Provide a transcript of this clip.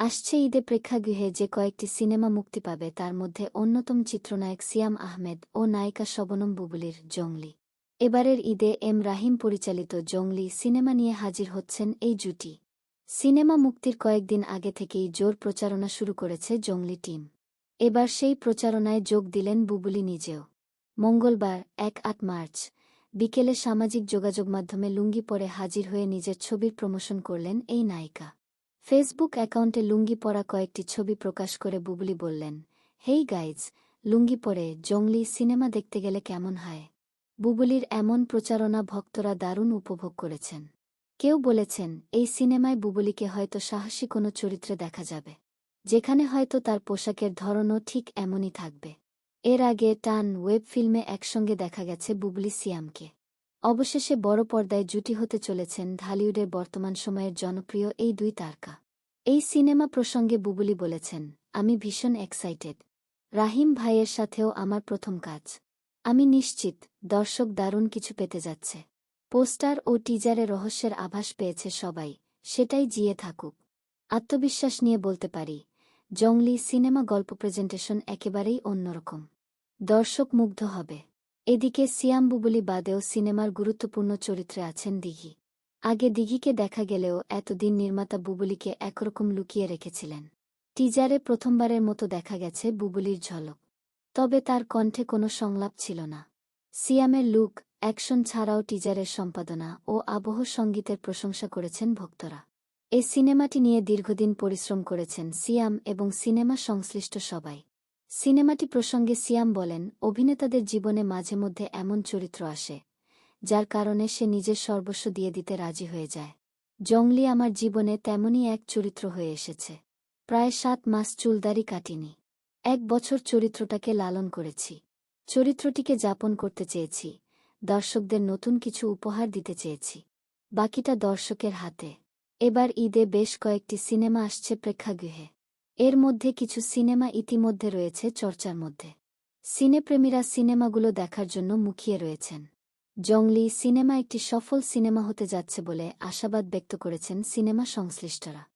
আসছে ঈদে প্রেক্ষাগৃহে যে কয়েকটি সিনেমা মুক্তি পাবে, তার মধ্যে অন্যতম চিত্রনায়ক সিয়াম আহমেদ ও নায়িকা শবনম বুবুলির জংলি এবারের ঈদে এম রাহিম পরিচালিত জংলি সিনেমা নিয়ে হাজির হচ্ছেন এই জুটি। সিনেমা মুক্তির কয়েকদিন আগে থেকেই জোর প্রচারণা শুরু করেছে জংলি টিম। এবার সেই প্রচারণায় যোগ দিলেন বুবুলি নিজেও। মঙ্গলবার, এক আট মার্চ, বিকেলে সামাজিক যোগাযোগ মাধ্যমে লুঙ্গি পরে হাজির হয়ে নিজের ছবির প্রমোশন করলেন এই নায়িকা। ফেসবুক অ্যাকাউন্টে লুঙ্গি পরা কয়েকটি ছবি প্রকাশ করে বুবলি বললেন, হেই গাইজ, লুঙ্গি পরে জংলি সিনেমা দেখতে গেলে কেমন হয়? বুবলির এমন প্রচারণা ভক্তরা দারুণ উপভোগ করেছেন। কেউ বলেছেন, এই সিনেমায় বুবলিকে হয়তো সাহসী কোনো চরিত্রে দেখা যাবে, যেখানে হয়তো তার পোশাকের ধরনও ঠিক এমনই থাকবে। এর আগে টান ওয়েব ফিল্মে একসঙ্গে দেখা গেছে বুবলি সিয়ামকে। অবশেষে বড় পর্দায় জুটি হতে চলেছেন ঢালিউডের বর্তমান সময়ের জনপ্রিয় এই দুই তারকা। এই সিনেমা প্রসঙ্গে বুবুলি বলেছেন, আমি ভীষণ এক্সাইটেড রাহিম ভাইয়ের সাথেও আমার প্রথম কাজ। আমি নিশ্চিত দর্শক দারুণ কিছু পেতে যাচ্ছে। পোস্টার ও টিজারে রহস্যের আভাস পেয়েছে সবাই, সেটাই জিয়ে থাকুক। আত্মবিশ্বাস নিয়ে বলতে পারি, জংলি সিনেমা গল্প প্রেজেন্টেশন একেবারেই অন্যরকম। দর্শক মুগ্ধ হবে। এদিকে সিয়াম বুবুলি বাদেও সিনেমার গুরুত্বপূর্ণ চরিত্রে আছেন দিঘি। আগে দিঘিকে দেখা গেলেও এতদিন নির্মাতা বুবুলিকে একরকম লুকিয়ে রেখেছিলেন। টিজারে প্রথমবারের মতো দেখা গেছে বুবলির ঝলক। তবে তার কণ্ঠে কোনো সংলাপ ছিল না। সিয়ামের লুক, অ্যাকশন ছাড়াও টিজারের সম্পাদনা ও আবহ সঙ্গীতের প্রশংসা করেছেন ভক্তরা। এ সিনেমাটি নিয়ে দীর্ঘদিন পরিশ্রম করেছেন সিয়াম এবং সিনেমা সংশ্লিষ্ট সবাই। সিনেমাটি প্রসঙ্গে সিয়াম বলেন, অভিনেতাদের জীবনে মাঝে মধ্যে এমন চরিত্র আসে, যার কারণে সে নিজের সর্বস্ব দিয়ে দিতে রাজি হয়ে যায়। জংলি আমার জীবনে তেমনই এক চরিত্র হয়ে এসেছে। প্রায় সাত মাস চুলদারি কাটিনি। এক বছর চরিত্রটাকে লালন করেছি। চরিত্রটিকে যাপন করতে চেয়েছি। দর্শকদের নতুন কিছু উপহার দিতে চেয়েছি। বাকিটা দর্শকের হাতে। এবার ঈদে বেশ কয়েকটি সিনেমা আসছে প্রেক্ষাগৃহে। এর মধ্যে কিছু সিনেমা ইতিমধ্যে রয়েছে চর্চার মধ্যে। সিনেপ্রেমীরা সিনেমাগুলো দেখার জন্য মুখিয়ে রয়েছেন। জংলি সিনেমা একটি সফল সিনেমা হতে যাচ্ছে বলে আশাবাদ ব্যক্ত করেছেন সিনেমা সংশ্লিষ্টরা।